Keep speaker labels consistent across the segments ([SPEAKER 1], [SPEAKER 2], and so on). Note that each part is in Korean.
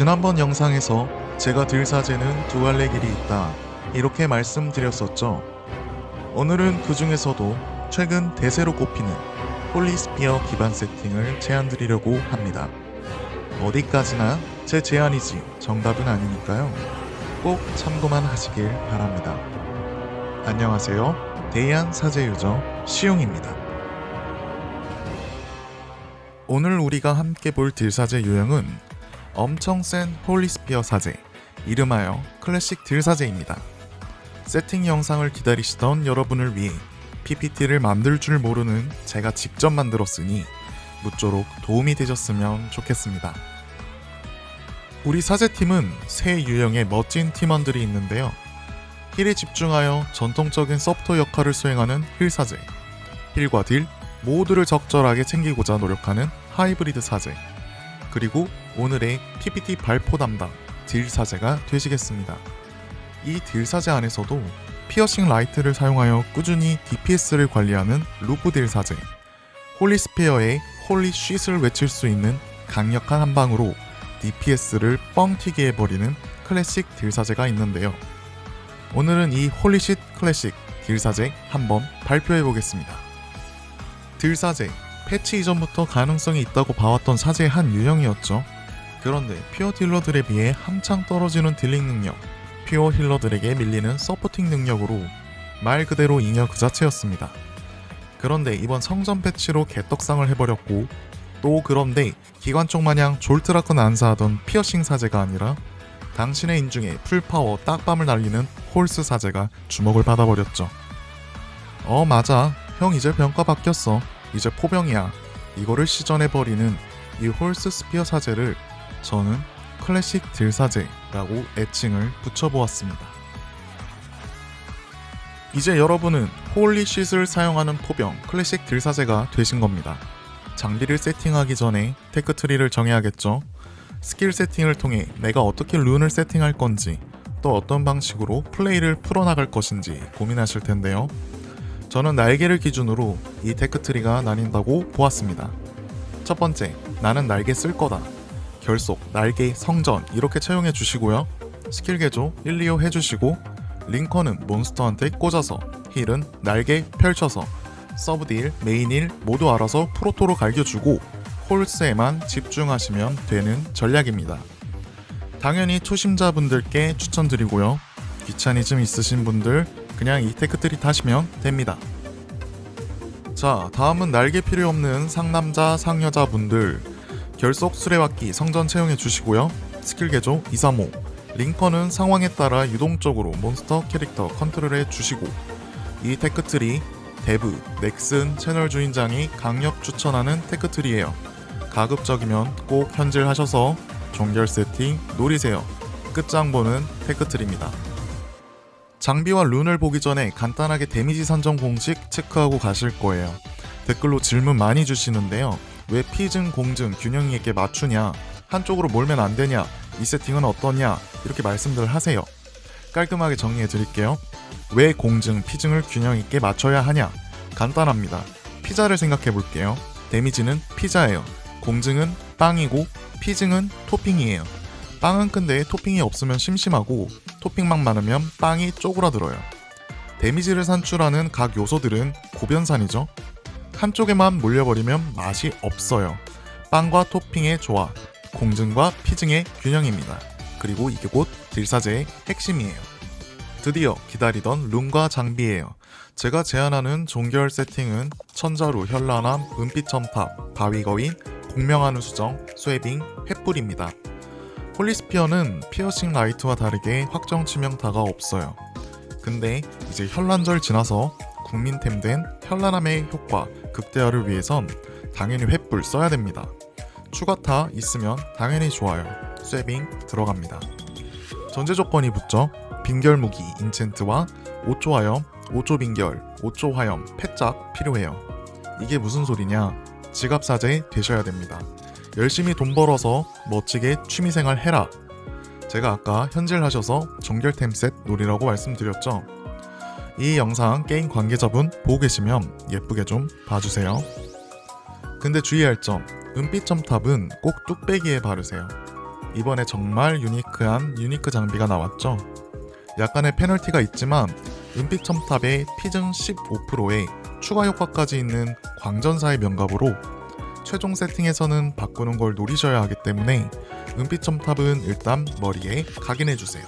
[SPEAKER 1] 지난번 영상에서 제가 들 사제는 두 갈래 길이 있다 이렇게 말씀드렸었죠. 오늘은 그 중에서도 최근 대세로 꼽히는 홀리스피어 기반 세팅을 제안드리려고 합니다. 어디까지나 제 제안이지 정답은 아니니까요. 꼭 참고만 하시길 바랍니다. 안녕하세요. 대한 사제 유저 시용입니다. 오늘 우리가 함께 볼 딜사제 유형은 엄청 센 홀리스피어 사제, 이름하여 클래식 딜 사제입니다. 세팅 영상을 기다리시던 여러분을 위해 PPT를 만들 줄 모르는 제가 직접 만들었으니 무쪼록 도움이 되셨으면 좋겠습니다. 우리 사제팀은 새 유형의 멋진 팀원들이 있는데요. 힐에 집중하여 전통적인 서프터 역할을 수행하는 힐 사제, 힐과 딜 모두를 적절하게 챙기고자 노력하는 하이브리드 사제, 그리고 오늘의 PPT 발표 담당 딜 사제가 되시겠습니다. 이 딜 사제 안에서도 피어싱 라이트를 사용하여 꾸준히 DPS를 관리하는 루프 딜 사제, 홀리스페어의 홀리 쉿을 외칠 수 있는 강력한 한 방으로 DPS를 뻥 튀게 해버리는 클래식 딜 사제가 있는데요. 오늘은 이 홀리쉿 클래식 딜 사제 한번 발표해 보겠습니다. 딜 사제 패치 이전부터 가능성이 있다고 봐왔던 사제의 한 유형이었죠. 그런데 퓨어 딜러들에 비해 한창 떨어지는 딜링 능력, 퓨어 힐러들에게 밀리는 서포팅 능력으로 말 그대로 잉여 그 자체였습니다. 그런데 이번 성전 패치로 개떡상을 해버렸고 또 그런데 기관 쪽 마냥 졸트라크 난사하던 피어싱 사제가 아니라 당신의 인중에 풀파워 딱밤을 날리는 홀스 사제가 주목을 받아버렸죠. 어 맞아 형 이제 병가 바뀌었어 이제 포병이야 이거를 시전해버리는 이 홀스 스피어 사제를 저는 클래식 딜 사제라고 애칭을 붙여보았습니다. 이제 여러분은 홀리쉿을 사용하는 포병 클래식 딜 사제가 되신 겁니다. 장비를 세팅하기 전에 테크 트리를 정해야겠죠. 스킬 세팅을 통해 내가 어떻게 룬을 세팅할 건지 또 어떤 방식으로 플레이를 풀어나갈 것인지 고민하실 텐데요. 저는 날개를 기준으로 이 테크 트리가 나뉜다고 보았습니다. 첫 번째, 나는 날개 쓸 거다. 결속, 날개, 성전 이렇게 채용해 주시고요. 스킬 개조 1, 2호 해주시고 링컨은 몬스터한테 꽂아서 힐은 날개 펼쳐서 서브 딜, 메인힐 모두 알아서 프로토로 갈겨주고 홀스에만 집중하시면 되는 전략입니다. 당연히 초심자분들께 추천드리고요. 귀차니즘 있으신 분들 그냥 이 테크트리 타시면 됩니다. 자, 다음은 날개 필요 없는 상남자, 상여자 분들 결속 수레바퀴 성전 채용해 주시고요. 스킬 개조 2, 3, 5 링컨은 상황에 따라 유동적으로 몬스터 캐릭터 컨트롤해 주시고 이 테크트리 데브, 넥슨 채널 주인장이 강력 추천하는 테크트리예요. 가급적이면 꼭 현질하셔서 종결 세팅 노리세요. 끝장보는 테크트리입니다. 장비와 룬을 보기 전에 간단하게 데미지 산정 공식 체크하고 가실 거예요. 댓글로 질문 많이 주시는데요. 왜 피증, 공증, 균형 있게 맞추냐? 한쪽으로 몰면 안 되냐? 이 세팅은 어떠냐? 이렇게 말씀들 하세요. 깔끔하게 정리해 드릴게요. 왜 공증, 피증을 균형 있게 맞춰야 하냐? 간단합니다. 피자를 생각해 볼게요. 데미지는 피자예요. 공증은 빵이고 피증은 토핑이에요. 빵은 큰데 토핑이 없으면 심심하고 토핑만 많으면 빵이 쪼그라들어요. 데미지를 산출하는 각 요소들은 고변산이죠. 한쪽에만 몰려버리면 맛이 없어요. 빵과 토핑의 조화, 공증과 피증의 균형입니다. 그리고 이게 곧 딜사제의 핵심이에요. 드디어 기다리던 룬과 장비예요. 제가 제안하는 종결 세팅은 천자루, 현란함, 은빛 첨탑, 바위거인, 공명하는 수정, 스웨빙, 횃불입니다. 홀리스피어는 피어싱 라이트와 다르게 확정 치명타가 없어요. 근데 이제 현란절 지나서 국민템 된 현란함의 효과 극대화를 위해선 당연히 횃불 써야 됩니다. 추가타 있으면 당연히 좋아요. 쇠빙 들어갑니다. 전제 조건이 붙죠. 빙결 무기 인챈트와 5초 화염, 5초 빙결, 5초 화염, 패짝 필요해요. 이게 무슨 소리냐? 지갑 사제 되셔야 됩니다. 열심히 돈 벌어서 멋지게 취미생활 해라. 제가 아까 현질하셔서 정결템 셋 노리라고 말씀드렸죠. 이 영상 게임 관계자분 보고 계시면 예쁘게 좀 봐주세요. 근데 주의할 점, 은빛 점탑은 꼭 뚝배기에 바르세요. 이번에 정말 유니크한 유니크 장비가 나왔죠. 약간의 페널티가 있지만 은빛 첨탑에 피증 15%에 추가 효과까지 있는 광전사의 명갑으로 최종 세팅에서는 바꾸는 걸 노리셔야 하기 때문에 은빛 첨탑은 일단 머리에 각인해 주세요.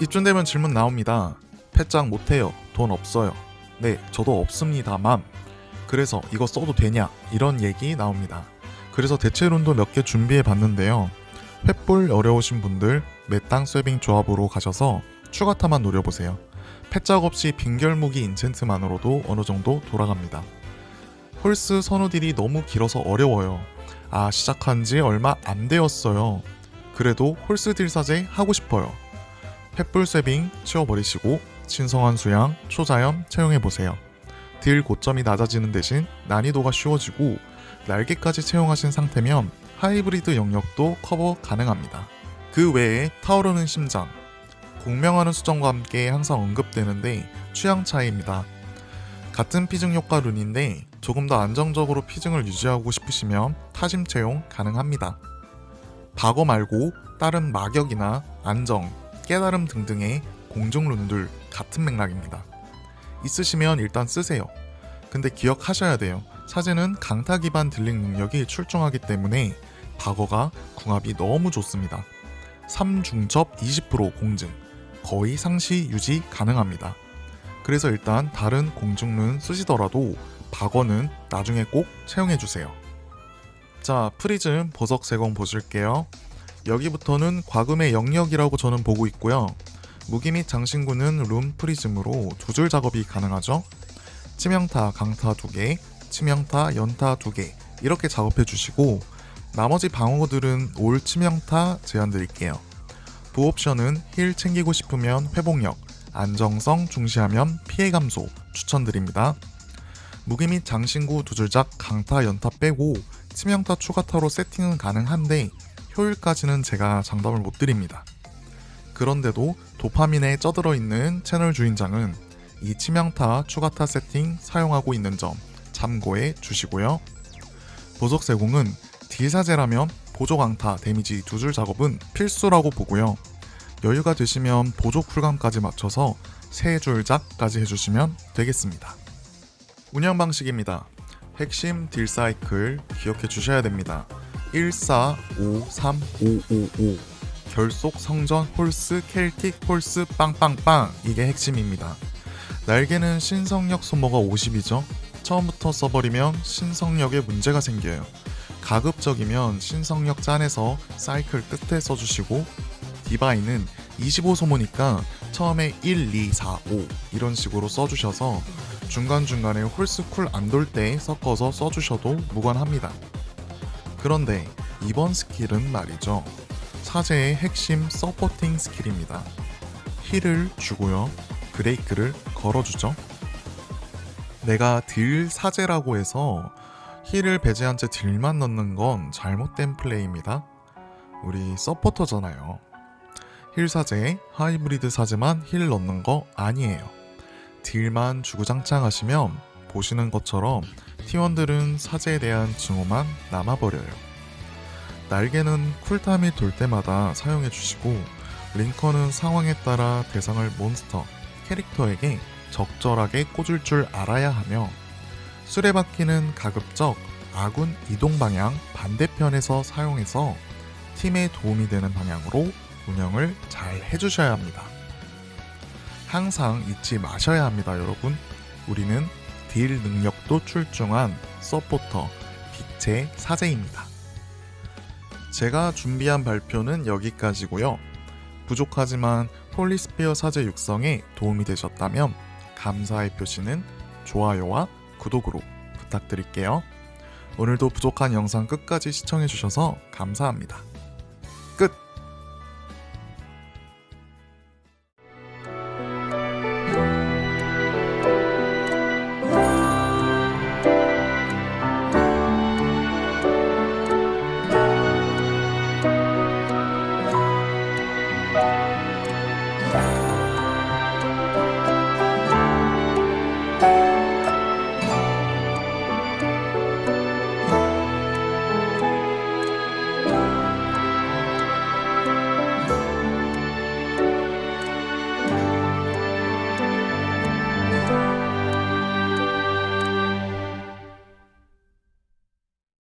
[SPEAKER 1] 이쯤 되면 질문 나옵니다. 패짱 못해요. 돈 없어요. 네, 저도 없습니다만. 그래서 이거 써도 되냐? 이런 얘기 나옵니다. 그래서 대체론도 몇 개 준비해 봤는데요. 횃불 어려우신 분들 메땅 쇠빙 조합으로 가셔서 추가타만 노려보세요. 패짝 없이 빙결무기 인챈트만으로도 어느 정도 돌아갑니다. 홀스 선우딜이 너무 길어서 어려워요. 아, 시작한 지 얼마 안 되었어요. 그래도 홀스 딜사제 하고 싶어요. 횃불 쇠빙 치워버리시고 신성한 수양, 초자연 채용해보세요. 딜 고점이 낮아지는 대신 난이도가 쉬워지고 날개까지 채용하신 상태면 하이브리드 영역도 커버 가능합니다. 그 외에 타오르는 심장, 공명하는 수정과 함께 항상 언급되는데 취향 차이입니다. 같은 피증 효과 룬인데 조금 더 안정적으로 피증을 유지하고 싶으시면 타심 채용 가능합니다. 박어 말고 다른 마격이나 안정, 깨달음 등등의 공중 룬들 같은 맥락입니다. 있으시면 일단 쓰세요. 근데 기억하셔야 돼요. 사제는 강타 기반 딜링 능력이 출중하기 때문에 박어가 궁합이 너무 좋습니다. 3중첩 20% 공증, 거의 상시 유지 가능합니다. 그래서 일단 다른 공중룬 쓰시더라도 박어는 나중에 꼭 채용해주세요. 자, 프리즘 보석 세공 보실게요. 여기부터는 과금의 영역이라고 저는 보고 있고요. 무기 및 장신구는 룸 프리즘으로 두 줄 작업이 가능하죠. 치명타, 강타 2개, 치명타, 연타 2개 이렇게 작업해 주시고 나머지 방어들은 올 치명타 제한 드릴게요. 부옵션은 힐 챙기고 싶으면 회복력, 안정성 중시하면 피해 감소 추천드립니다. 무기 및 장신구 두 줄작 강타 연타 빼고 치명타 추가타로 세팅은 가능한데 효율까지는 제가 장담을 못 드립니다. 그런데도 도파민에 쩌들어 있는 채널 주인장은 이 치명타 추가타 세팅 사용하고 있는 점 참고해 주시고요. 보석 세공은 딜사제라면 보조 강타 데미지 두 줄 작업은 필수라고 보고요. 여유가 되시면 보조 쿨감까지 맞춰서 세 줄작까지 해주시면 되겠습니다. 운영 방식입니다. 핵심 딜 사이클 기억해 주셔야 됩니다. 14535555 결속 성전 홀스 켈틱 홀스 빵빵빵 이게 핵심입니다. 날개는 신성력 소모가 50이죠. 처음부터 써버리면 신성력에 문제가 생겨요. 가급적이면 신성력 짠해서 사이클 끝에 써주시고 디바인은 25 소모니까 처음에 1, 2, 4, 5 이런 식으로 써주셔서 중간중간에 홀스 쿨 안 돌 때 섞어서 써주셔도 무관합니다. 그런데 이번 스킬은 말이죠. 사제의 핵심 서포팅 스킬입니다. 힐을 주고요. 브레이크를 걸어주죠. 내가 딜 사제라고 해서 힐을 배제한 채 딜만 넣는 건 잘못된 플레이입니다. 우리 서포터잖아요. 힐 사제, 하이브리드 사제만 힐 넣는 거 아니에요. 딜만 주구장창 하시면 보시는 것처럼 T1들은 사제에 대한 증오만 남아버려요. 날개는 쿨타임이 돌 때마다 사용해 주시고 링커는 상황에 따라 대상을 몬스터, 캐릭터에게 적절하게 꽂을 줄 알아야 하며 수레바퀴는 가급적 아군 이동 방향 반대편에서 사용해서 팀에 도움이 되는 방향으로 운영을 잘 해주셔야 합니다. 항상 잊지 마셔야 합니다, 여러분. 우리는 딜 능력도 출중한 서포터 빛의 사제입니다. 제가 준비한 발표는 여기까지고요. 부족하지만 홀리스피어 사제 육성에 도움이 되셨다면 감사의 표시는 좋아요와 구독으로 부탁드릴게요. 오늘도 부족한 영상 끝까지 시청해주셔서 감사합니다. 끝!